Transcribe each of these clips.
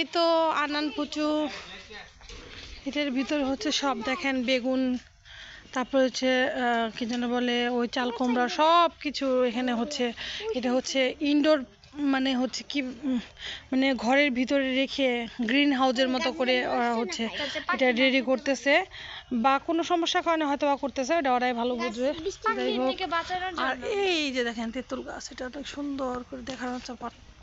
এই তো আনান পুচু এটার ভিতরে হচ্ছে সব দেখেন, বেগুন, তারপর হচ্ছে কি যেন বলে, ওই চাল কুমড়া সব কিছু এখানে হচ্ছে। এটা হচ্ছে ইনডোর মানে হচ্ছে কি মানে ঘরের ভিতরে রেখে গ্রিন হাউসের মতো করে হচ্ছে এটা রেডি করতেছে। বা কোনো সমস্যার কারণে হয়তো বা করতেছে, এটা ওরাই ভালো বুঝবে। আর এই যে দেখেন তেঁতুল গাছ, এটা অনেক সুন্দর করে দেখানো হচ্ছে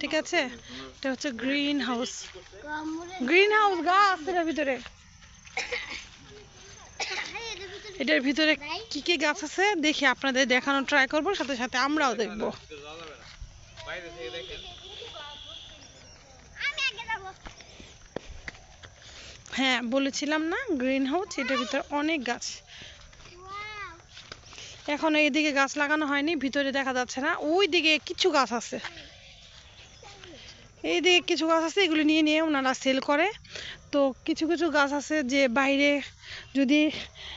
ঠিক আছে? এটা হচ্ছে গ্রিন হাউস গ্রিন হাউস গাছ, এটার ভিতরে। এটার ভিতরে কি কি গাছ আছে? দেখি, আপনাদের দেখানোর ট্রাই করব, সাথে সাথে আমরাও দেখব। দেখেন হ্যাঁ বলেছিলাম না গ্রিন হাউস এটার ভিতরে অনেক গাছ। এখন এইদিকে গাছ লাগানো হয়নি, ভিতরে দেখা যাচ্ছে না। ওই দিকে কিছু গাছ আছে। এইদিকে কিছু গাছ আছে এগুলো নিয়ে নিয়ে ওনারা সেল করে। তো কিছু কিছু গাছ আছে যে বাইরে যদি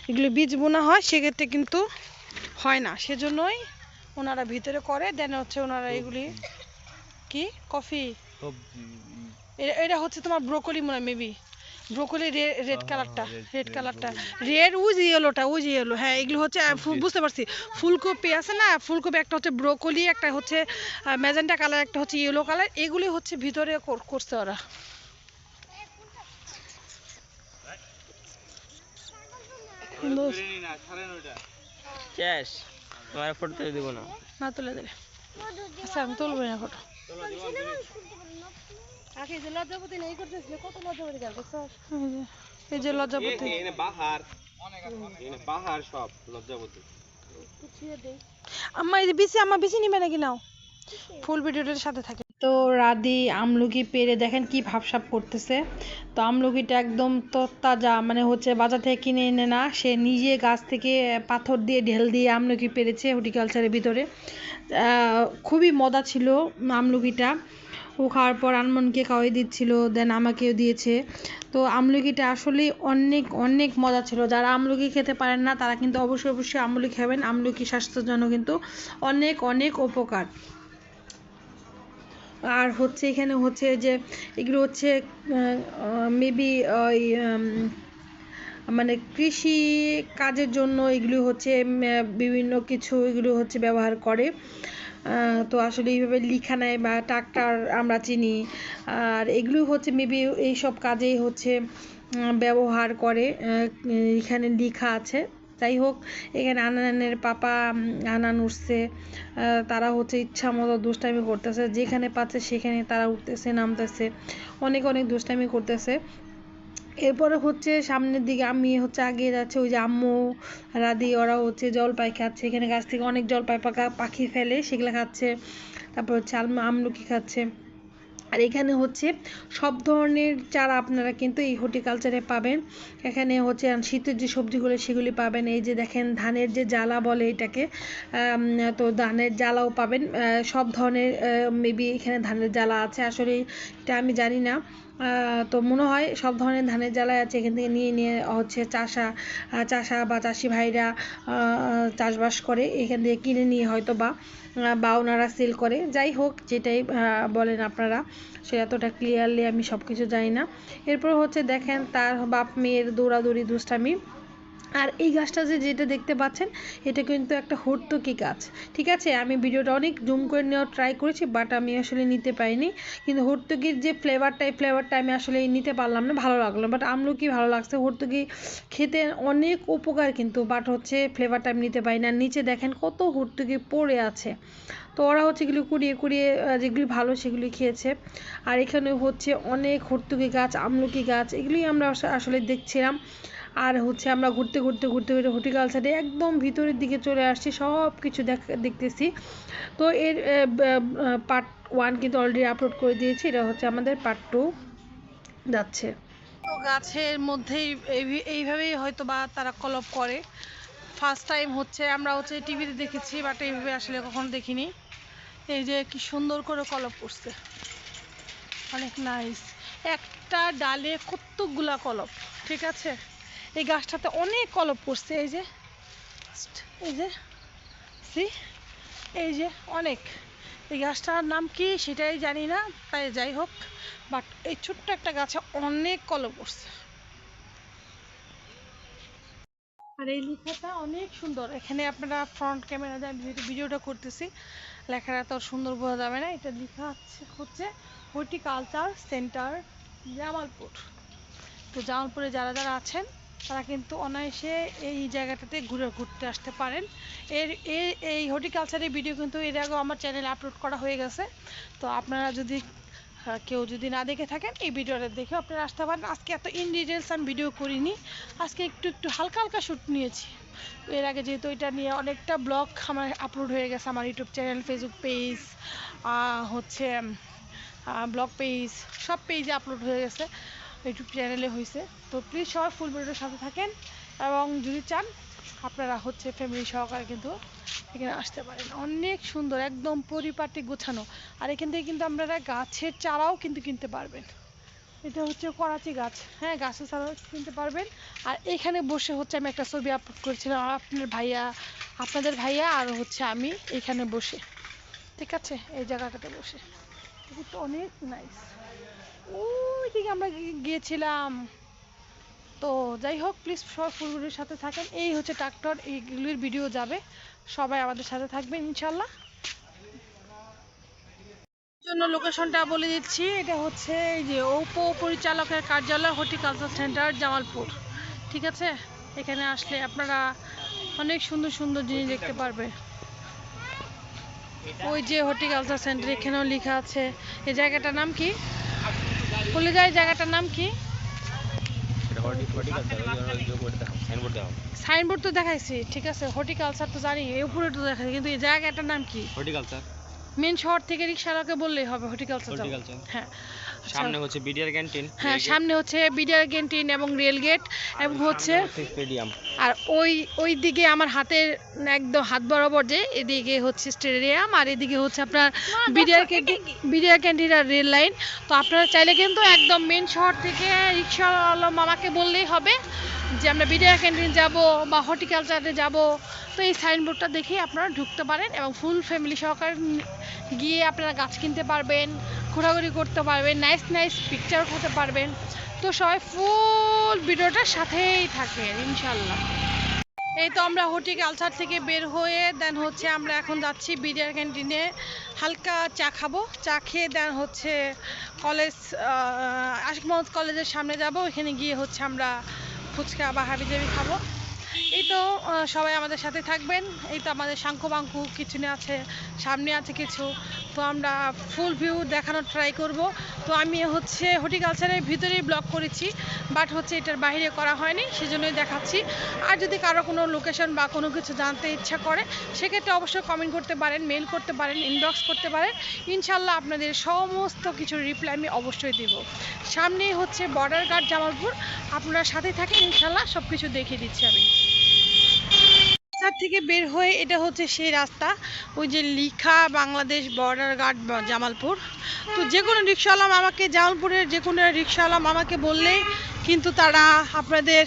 এগুলো বীজ বোনা হয় সেক্ষেত্রে কিন্তু হয় না। সেজন্যই ওনারা ভিতরে করে দেন হচ্ছে ওনারা এগুলি কি? কফি? এটা হচ্ছে তোমার ব্রোকলি মনে হয় মেবি ব্রোকলি রেড কালারটা রেড কালারটা রেড উজ ইয়েলোটা উজ ইয়েলো হ্যাঁ এগুলো হচ্ছে বুঝতে পারছি। ফুলকপি আছে না? ফুলকপি একটা হচ্ছে ব্রোকলি একটা হচ্ছে ম্যাজেন্টা কালার একটা হচ্ছে ইয়েলো কালার এগুলি হচ্ছে ভিতরে কর- করছে ওরা। না ফটো তুলে দেবো না। না তুলে দিলে। আচ্ছা আমি তুলবো না ফটো এই যে লজ্জাপতি এনে বাহার। এনে বাহার সব লজ্জাবতী আম্মা এই বিসি আম্মা বিসি নিবে নাকি নাও? ফুল ভিডিওটার সাথে থাকে। তো রাদি আমলকি পেরে দেখেন কি ভাবসাব করতেছে। তো আমলকিটা একদম তরতাজা মানে হচ্ছে বাজার থেকে কিনে এনে না সে নিজে গাছ থেকে পাথর দিয়ে ঢেল দিয়ে আমলকি পেরেছে হর্টিকালচারের ভিতরে। আহ, খুবই মজা ছিল আমলকিটা। ও খাওয়ার পর আনমনকে খাওয়াই দিচ্ছিল দেন আমাকেও দিয়েছে। তো আমলকিটা আসলে অনেক অনেক মজা ছিল। যারা আমলকি খেতে পারেন না, তারা কিন্তু অবশ্যই অবশ্যই আমলকি খাবেন। আমলকি স্বাস্থ্যের জন্য কিন্তু অনেক অনেক উপকার। আর হচ্ছে এখানে হচ্ছে যে, এগুলো হচ্ছে মেবি ওই মানে কৃষি কাজের জন্য এগুলো হচ্ছে বিভিন্ন কিছু এগুলো হচ্ছে ব্যবহার করে। তো আসলে এইভাবে লিখা নেয় বা ট্রাক্টর আমরা চিনি। আর এগুলো হচ্ছে মেবি এইসব কাজেই হচ্ছে ব্যবহার করে এখানে লেখা আছে। যাই হোক, এখানে আনানের পাপা আনান উঠছে। তারা হচ্ছে ইচ্ছা মতো দুষ্টামি করতেছে। যেখানে পাচ্ছে সেখানে তারা উঠতেছে, নামতেছে। অনেক অনেক দুষ্টামি করতেছে। এরপরে হচ্ছে সামনের দিকে আমি হচ্ছে আগিয়ে যাচ্ছে ওই যে আম্মু রাদি ওরা হচ্ছে জলপাই খাচ্ছে। এখানে গাছ থেকে অনেক জলপাই পাকা পাখি ফেলে, সেগুলো খাচ্ছে। তারপর হচ্ছে আলমা আমলকি খাচ্ছে। আর এখানে হচ্ছে সব ধরনের চারা আপনারা কিন্তু এই হর্টিকালচারে পাবেন। এখানে হচ্ছে শীতের যে সবজিগুলো, সেগুলি পাবেন। এই যে দেখেন ধানের যে জ্বালা বলে এটাকে তো ধানের জ্বালাও পাবেন। সব ধরনের মেবি এখানে ধানের জ্বালা আছে। আসলে এটা আমি জানি না। তো মনে হয় সব ধরনের ধানের জ্বালাই আছে, এখান থেকে নিয়ে নিয়ে হচ্ছে চাষা চাষা বা চাষি ভাইরা চাষবাস করে, এখান থেকে কিনে নিয়ে হয়তো বা বা ওনারা সেল করে। যাই হোক, যেটাই বলেন আপনারা, সে এতটা ক্লিয়ারলি আমি সব কিছু জানি না। এরপর হচ্ছে দেখেন তার বাপ মেয়ের দৌড়াদৌড়ি দুষ্টামি। আর এই গাছটা যে যেটা দেখতে পাচ্ছেন, এটা কিন্তু একটা হর্তুকি গাছ। ঠিক আছে? আমি ভিডিওটা অনেক জুম করে নেওয়ার ট্রাই করেছি, বাট আমি আসলে নিতে পারিনি। কিন্তু হর্তুকির যে ফ্লেভারটা, এই ফ্লেভারটা আমি আসলে নিতে পারলাম না, ভালো লাগল। বাট আমলকি ভালো লাগছে। হর্তুকি খেতে অনেক উপকার কিন্তু, বাট হচ্ছে ফ্লেভারটা আমি নিতে পারি না নিচে দেখেন কত হর্তুকি পড়ে আছে। তো ওরা হচ্ছে এগুলো কুড়িয়ে কুড়িয়ে যেগুলি ভালো সেগুলি খেয়েছে। আর এখানে হচ্ছে অনেক হর্তুকি গাছ, আমলকি গাছ, এগুলি আমরা আসলে দেখছিলাম। আর হচ্ছে আমরা ঘুরতে ঘুরতে ঘুরতে ঘুরতে হর্টিকালচারে একদম ভিতরের দিকে চলে আসছি সব কিছু দেখ, দেখতেছি। তো এর পার্ট ওয়ান কিন্তু অলরেডি আপলোড করে দিয়েছি, এটা হচ্ছে আমাদের পার্ট টু যাচ্ছে। তো গাছের মধ্যেই এই- এইভাবেই হয়তো বা তারা কলপ করে। ফার্স্ট টাইম হচ্ছে, আমরা হচ্ছে টিভিতে দেখেছি বাট এইভাবে আসলে কখনো দেখিনি। এই যে কি সুন্দর করে কলপ করছে। অনেক নাইস একটা ডালে কতগুলা কলপ ঠিক আছে? এই গাছটাতে অনেক কলপ পড়ছে, এই যে এই যে, সি, এই যে অনেক। এই গাছটার নাম কি সেটাই জানি না, তাই যাই হোক, বাট এই ছোট্ট একটা গাছে অনেক কলম পড়ছে। আর এই লেখাটা অনেক সুন্দর। এখানে আপনারা ফ্রন্ট ক্যামেরা দিয়ে যেহেতু ভিডিওটা করতেছি, লেখাটা তো সুন্দর বোঝা যাবে না। এটা লেখা হচ্ছে হর্টিকালচার সেন্টার জামালপুর। তো জামালপুরে যারা যারা আছেন তারা কিন্তু অনায়াসে এই জায়গাটাতে ঘুরে ঘুরতে আসতে পারেন। এর এই হর্টিকালচারের ভিডিও কিন্তু এর আগেও আমার চ্যানেলে আপলোড করা হয়ে গেছে। তো আপনারা যদি কেউ যদি না দেখে থাকেন, এই ভিডিওটা দেখে আপনারা আসতে পারেন। আজকে এত ইন ডিটেলস আমি ভিডিও করিনি। আজকে একটু একটু হালকা হালকা শ্যুট নিয়েছি। এর আগে যেহেতু এটা নিয়ে অনেকটা ব্লগ আমার আপলোড হয়ে গেছে আমার ইউটিউব চ্যানেল ফেসবুক পেজ হচ্ছে ব্লগ পেজ সব পেজে আপলোড হয়ে গেছে। ইউটিউব চ্যানেলে হয়েছে তো প্লিজ সবাই ফুল ভিডিওর সাথে থাকেন এবং যদি চান, আপনারা হচ্ছে ফ্যামিলি সহকারে কিন্তু এখানে আসতে পারেন। অনেক সুন্দর, একদম পরিপাটি গোছানো। আর এখান থেকে কিন্তু আপনারা গাছের চারাও কিন্তু কিনতে পারবেন। এটা হচ্ছে করাচি গাছ। হ্যাঁ গাছের চারাও কিনতে পারবেন। আর এখানে বসে হচ্ছে আমি একটা ছবি আপলোড করেছিলাম আপনার ভাইয়া, আপনাদের ভাইয়া আর হচ্ছে আমি এখানে বসে। ঠিক আছে? এই জায়গাটাতে বসে। কিন্তু অনেক নাইস ওই আমরা গিয়েছিলাম। তো যাই হোক প্লিজ সবাই ফুলগুলির সাথে থাকেন। এই হচ্ছে ট্রাক্টর এইগুলির ভিডিও যাবে। সবাই আমাদের সাথে থাকবেন ইনশাল্লাহ জন্য লোকেশনটা বলে দিচ্ছি। এটা হচ্ছে এই যে উপ পরিচালকের কার্যালয় হর্টিকালচার সেন্টার জামালপুর। ঠিক আছে? এখানে আসলে আপনারা অনেক সুন্দর সুন্দর জিনিস দেখতে পারবে। ওই যে হর্টিকালচার সেন্টার এখানেও লেখা আছে। এই জায়গাটার নাম কি? বলে যায় জায়গাটার নাম কি? সাইনবোর্ড তো দেখাইছি ঠিক আছে হর্টিকালচার তো জানি এই উপরে তো দেখাই কিন্তু এই জায়গাটার নাম কি? হর্টিকালচার মেন শহর থেকে রিক্সাওয়ালাকে বললেই হবে হর্টিকালচার। হ্যাঁ। সামনে হচ্ছে বিডিআর ক্যান্টিন হ্যাঁ সামনে হচ্ছে বিডিআর ক্যান্টিন এবং রেল গেট এবং হচ্ছে স্টেডিয়াম। আর ওই ওই দিকে আমার হাতের একদম হাত বরাবর যে এদিকে হচ্ছে স্টেডিয়াম আর এদিকে হচ্ছে আপনার বিডিআর ক্যান্টিন বিডিআর ক্যান্টিন আর রেল লাইন। তো আপনারা চাইলে কিন্তু একদম মেন শহর থেকে রিক্সাওয়ালা মামাকে বললেই হবে যে আমরা বিডিআর ক্যান্টিন যাব বা হর্টিকালচারে যাব। তো এই সাইনবোর্ডটা দেখে আপনারা ঢুকতে পারেন এবং ফুল ফ্যামিলি সহকারে গিয়ে আপনারা গাছ কিনতে পারবেন। ঘোরাঘুরি করতে পারবেন নাইস নাইস পিকচার করতে পারবেন। তো সবাই ফুল ভিডিওটার সাথেই থাকেন ইনশাল্লাহ এই তো আমরা হর্টিকালচার থেকে বের হয়ে দেন হচ্ছে আমরা এখন যাচ্ছি বিডিআর ক্যান্টিনে হালকা চা খাব, চা খেয়ে দেন হচ্ছে কলেজ আশিক মোহাম্মদ কলেজের সামনে যাব, ওইখানে গিয়ে হচ্ছে আমরা ফুচকা বা হাবিজাবি খাব। এই তো সবাই আমাদের সাথে থাকবেন। এই তো আমাদের বাঙ্কু কিছু না আছে, সামনে আছে কিছু। তো আমরা ফুল ভিউ দেখানোর ট্রাই করব। তো আমি হচ্ছে হর্টিকালচারের ভিতরেই ব্লগ করেছি বাট হচ্ছে এটার বাইরে করা হয়নি, সেজন্যই দেখাচ্ছি। আর যদি কারও কোনো লোকেশন বা কোনো কিছু জানতে ইচ্ছা করে, সেক্ষেত্রে অবশ্যই কমেন্ট করতে পারেন মেল করতে পারেন ইনবক্স করতে পারেন। ইনশাল্লাহ আপনাদের সমস্ত কিছুর রিপ্লাই আমি অবশ্যই দেব। সামনেই হচ্ছে বর্ডার গার্ড জামালপুর। আপনারা সাথে থাকেন, ইনশাল্লাহ সব কিছু দেখিয়ে দিচ্ছি আমি। বাজার থেকে বের হয়ে এটা হচ্ছে সেই রাস্তা, ওই যে লিখা বাংলাদেশ বর্ডার গার্ড জামালপুর। তো যে কোনো রিক্সাওয়ালা আমাকে জামালপুরের যে কোনো রিক্সাওয়ালা আমাকে বললেই কিন্তু তারা আপনাদের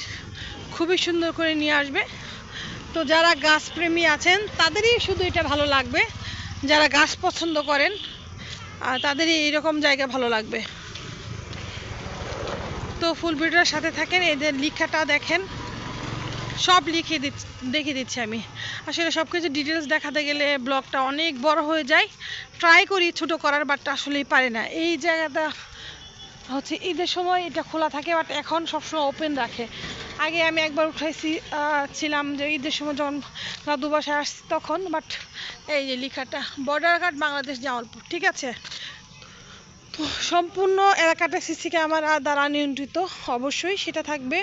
খুবই সুন্দর করে নিয়ে আসবে। তো যারা গাছপ্রেমী আছেন, তাদেরই শুধু এটা ভালো লাগবে। যারা গাছ পছন্দ করেন আর তাদেরই এইরকম জায়গা ভালো লাগবে। তো ফুল ভিডিওর সাথে থাকেন, এদের লিখাটা দেখেন। সব লিখে দিচ্ছি দেখিয়ে দিচ্ছি আমি। আসলে সব কিছু ডিটেলস দেখাতে গেলে ব্লগটা অনেক বড় হয়ে যায়। ট্রাই করি, ছোট করার বাট আসলেই পারে না। এই জায়গাটা হচ্ছে ঈদের সময় এটা খোলা থাকে বাট এখন সবসময় ওপেন রাখে। আগে আমি একবার উঠাইছি ছিলাম যে ঈদের সময় যখন দাদু বাসায় আসছি তখন বাট এই যে লেখাটা বর্ডার গার্ড বাংলাদেশ জামালপুর, ঠিক আছে? সম্পূর্ণ এলাকাটা সিসি ক্যামেরা দ্বারা নিয়ন্ত্রিত, অবশ্যই সেটা থাকবে।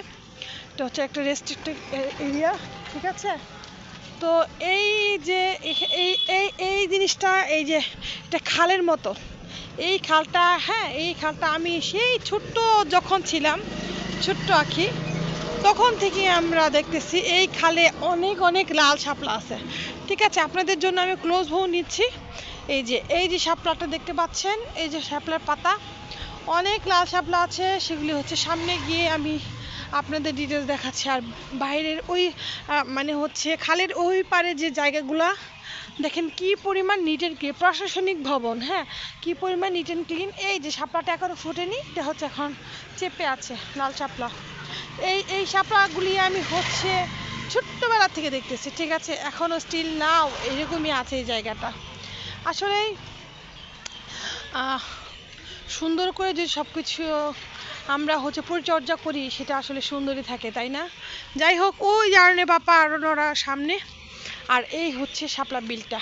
এটা হচ্ছে একটা রেস্ট্রিক্টেড এরিয়া ঠিক আছে? তো এই যে এই এই এই জিনিসটা, এই যে এটা খালের মতো, এই খালটা হ্যাঁ এই খালটা আমি সেই ছোট্ট যখন ছিলাম, ছোট্ট আখি, তখন থেকে আমরা দেখতেছি এই খালে অনেক অনেক লাল শাপলা আছে, ঠিক আছে? আপনাদের জন্য আমি ক্লোজ ভৌ নিচ্ছি। এই যে এই যে শাপলাটা দেখতে পাচ্ছেন, এই যে শাপলার পাতা, অনেক লাল শাপলা আছে, সেগুলি হচ্ছে সামনে গিয়ে আমি আপনাদের ডিটেলস দেখাচ্ছি। আর বাইরের ওই মানে হচ্ছে খালের ওই পারে যে জায়গাগুলা, দেখেন কি পরিমাণ নিট অ্যান্ড ক্লিন প্রশাসনিক ভবন হ্যাঁ? কি পরিমাণ নিট অ্যান্ড ক্লিন এই যে শাপলাটা এখনও ফুটেনি, এটা হচ্ছে এখন চেপে আছে, লাল সাপলা। এই এই সাপলাগুলি আমি হচ্ছে ছোট্টবেলা থেকে দেখতেছি, ঠিক আছে? এখনও স্টিল নাও এরকমই আছে এই জায়গাটা। আসলেই সুন্দর করে যে সব কিছু আমরা হচ্ছে পরিচর্যা করি, সেটা আসলে সুন্দরই থাকে, তাই না? যাই হোক, ওই জারণে বাপা আরোনরা সামনে। আর এই হচ্ছে শাপলা বিলটা।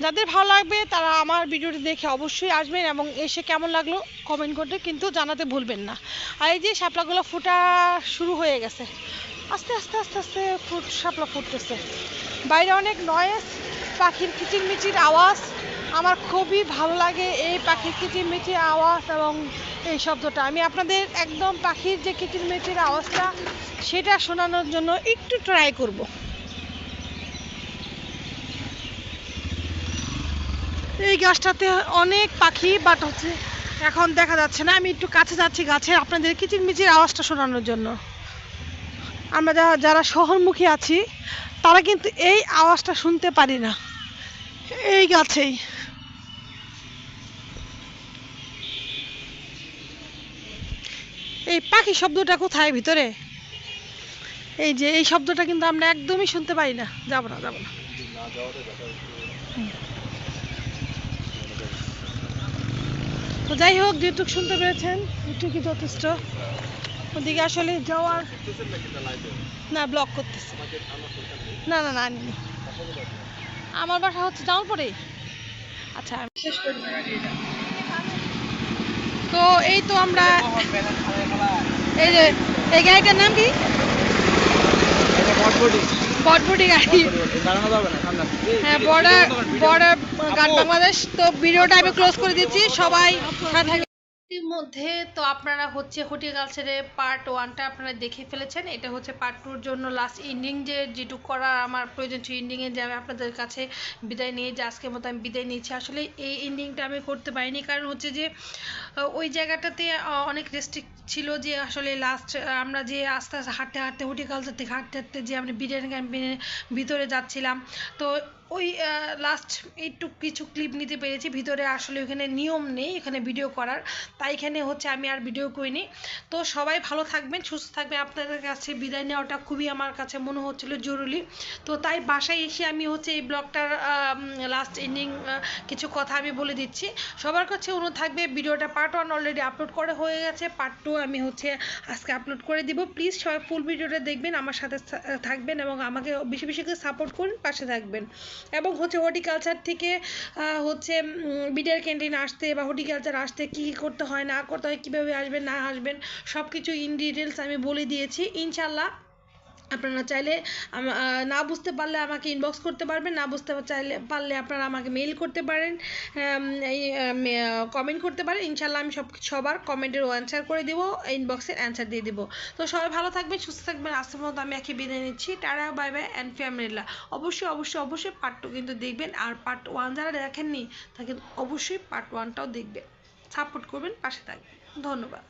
যাদের ভালো লাগবে, তারা আমার ভিডিওটি দেখে অবশ্যই আসবেন এবং এসে কেমন লাগল কমেন্ট করতে কিন্তু জানাতে ভুলবেন না। আর এই যে শাপলাগুলো ফোটা শুরু হয়ে গেছে, আস্তে আস্তে আস্তে আস্তে ফুট শাপলা ফুটতেছে। বাইরে অনেক নয়েস পাখির কিচিরমিচির আওয়াজ। আমার খুবই ভালো লাগে এই পাখির কিচিরমিচির আওয়াজ এবং এই শব্দটা। আমি আপনাদের একদম পাখির যে কিচিরমিচির আওয়াজটা, সেটা শোনানোর জন্য একটু ট্রাই করব। এই গাছটাতে অনেক পাখি বাট হচ্ছে এখন দেখা যাচ্ছে না। আমি একটু কাছে যাচ্ছি গাছে আপনাদের কিচিরমিচির আওয়াজটা শোনানোর জন্য। আমরা যারা যারা শহরমুখী আছি, তারা কিন্তু এই আওয়াজটা শুনতে পারি না। এই গাছেই। এই পাখি শব্দটা কোথায়? ভিতরে? এই যে এই শব্দটা কিন্তু আমরা একদমই শুনতে পাই না। যাব না যাব না। তো যাই হোক, যেটুক শুনতে পেরেছেন, এটুকুই যথেষ্ট। ওদিকে আসলে যাওয়ার না ব্লক করতেছে। না না না আনিনি আমার বাসা হচ্ছে যাওয়ার পরে আচ্ছা আমি শেষ করি। তো এই তো আমরা এই যে, এই গাড়িটার নাম কি? হ্যাঁ বর্ডার বর্ডার গান বাংলাদেশ। তো ভিডিওটা আমি ক্লোজ করে দিচ্ছি। সবাই থাকবেন। মধ্যে তো আপনারা হচ্ছে হর্টিকালচারের পার্ট ওয়ানটা আপনারা দেখে ফেলেছেন এটা হচ্ছে পার্ট টুর জন্য লাস্ট ইন্ডিং যে যেটুকু করার আমার প্রয়োজন ছিল ইন্ডিংয়ে যে আমি আপনাদের কাছে বিদায় নিয়ে যে আজকের মতো আমি বিদায় নিয়েছি আসলে এই ইন্ডিংটা আমি করতে পারিনি কারণ হচ্ছে যে ওই জায়গাটাতে অনেক রেস্ট্রিক্ট ছিল যে আসলে লাস্ট আমরা যে আস্তে আস্তে হাঁটতে হাঁটতে হর্টিকালচার থেকে হাঁটতে হাঁটতে যে আমরা বিরিয়ানি ক্যাম্পেনের ভিতরে যাচ্ছিলাম। তো ওই লাস্ট একটু কিছু ক্লিপ নিতে পেরেছি। ভিতরে আসলে ওখানে নিয়ম নেই, এখানে ভিডিও করার। তাই এখানে হচ্ছে আমি আর ভিডিও করিনি। তো সবাই ভালো থাকবেন, সুস্থ থাকবেন। আপনাদের কাছে বিদায় নেওয়াটা খুবই আমার কাছে মনে হচ্ছিল জরুরি। তো তাই বাসায় এসে আমি হচ্ছে এই ব্লগটার লাস্ট এন্ডিং কিছু কথা আমি বলে দিচ্ছি। সবার কাছে অনুরোধ থাকবে, ভিডিওটা পার্ট ওয়ান অলরেডি আপলোড করা হয়ে গেছে। পার্ট টু আমি হচ্ছে আজকে আপলোড করে দিব। প্লিজ সবাই ফুল ভিডিওটা দেখবেন, আমার সাথে থাকবেন এবং আমাকে বেশি বেশি করে সাপোর্ট করুন, পাশে থাকবেন। এবং হচ্ছে হর্টিকালচার থেকে হচ্ছে বিডিআর ক্যান্টিন আসতে বা হর্টিকালচার আসতে কী কী করতে হয়, না করতে হয়, কীভাবে আসবেন, না আসবেন সব কিছু ইন ডিটেলস আমি বলে দিয়েছি। ইনশাল্লাহ আপনারা চাইলে না বুঝতে পারলে আমাকে ইনবক্স করতে পারবেন, না বুঝতে চাইলে, পারলে আপনারা আমাকে মেইল করতে পারেন কমেন্ট করতে পারেন ইনশাল্লাহ আমি সব সবার কমেন্টের অ্যান্সার করে দেবো ইনবক্সের অ্যান্সার দিয়ে দেবো। তো সবাই ভালো থাকবেন, সুস্থ থাকবেন, আজকের মতো আমি একে বিদায় নিচ্ছি, টাটা বাই বাই অ্যান্ড ফ্যামিলিল্লা অবশ্যই অবশ্যই অবশ্যই পার্ট টু কিন্তু দেখবেন, আর পার্ট ওয়ান যারা দেখেননি, তাকে অবশ্যই পার্ট ওয়ানটাও দেখবেন সাপোর্ট করবেন, পাশে থাকবেন। ধন্যবাদ।